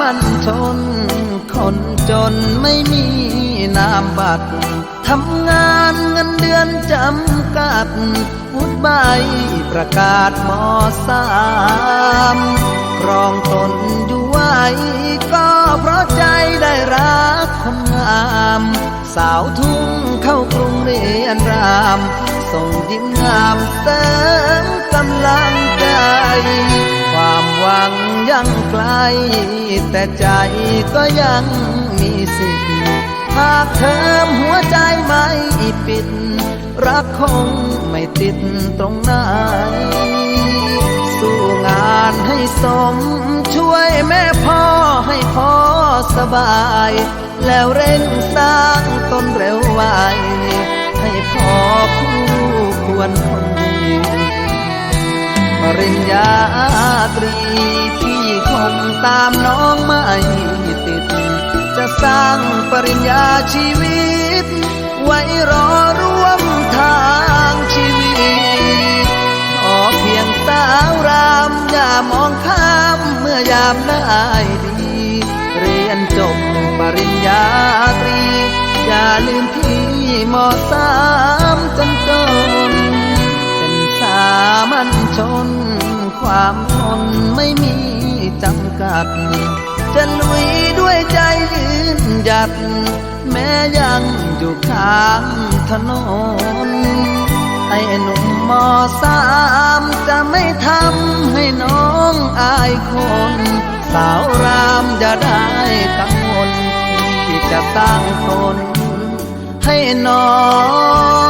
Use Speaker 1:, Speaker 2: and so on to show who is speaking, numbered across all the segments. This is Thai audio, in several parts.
Speaker 1: มัญชน คนจนไม่มีนามบัตรทำงานเงินเดือนจำกัดวุฒิใบประกาศมสามครองตนอยู่ไว้ก็เพราะใจได้รักคนงาม สาวทุ่งเข้ากรุงเรียนราม ส่งยิ้มงามเสริมกำลังใจ งยังไกล แต่ใจก็ยังมีสิทธิ์หากเธอหัวใจไม่ปิด รักคงไม่ติดตรงไหนสู้งานให้สม ช่วยแม่พ่อให้พ่อสบาย แล้วเร่งสร้างต้นเร็วไวให้พ่อคู่ควรคนดีปริญญาตรี พี่คงตามน้องไม่ติด จะสร้างปริญญาชีวิต ไว้รอร่วมทางชีวิตขอเพียงสาวรามอย่ามองข้ามเมื่อยามได้ดี เรียนจบปริญญาตรี อย่าลืมที่มอสา จำกัด จะลุยด้วยใจยืนหยัด แม้ยังอยู่ข้างถนน ไอ้หนุ่มมอสามจะไม่ทำให้น้องอายคน สาวรามจะได้กังวลที่จะสร้งตนให้น้อง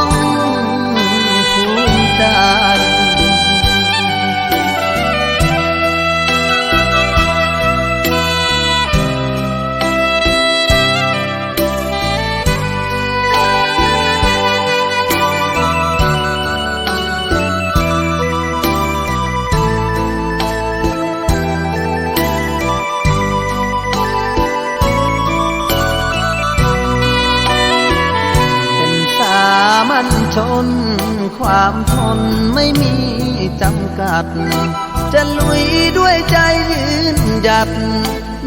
Speaker 1: ชน ความทนไม่มีจำกัด จะลุยด้วยใจยืนหยัด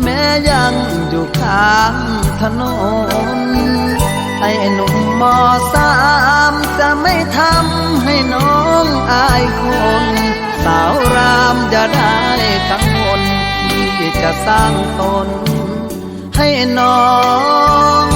Speaker 1: แม้ยังอยู่ข้างถนน ไอ้หนุ่มมอสามจะไม่ทำให้น้องอายคน สาวรามจะได้กังวลที่จะสร้างตนให้น้อง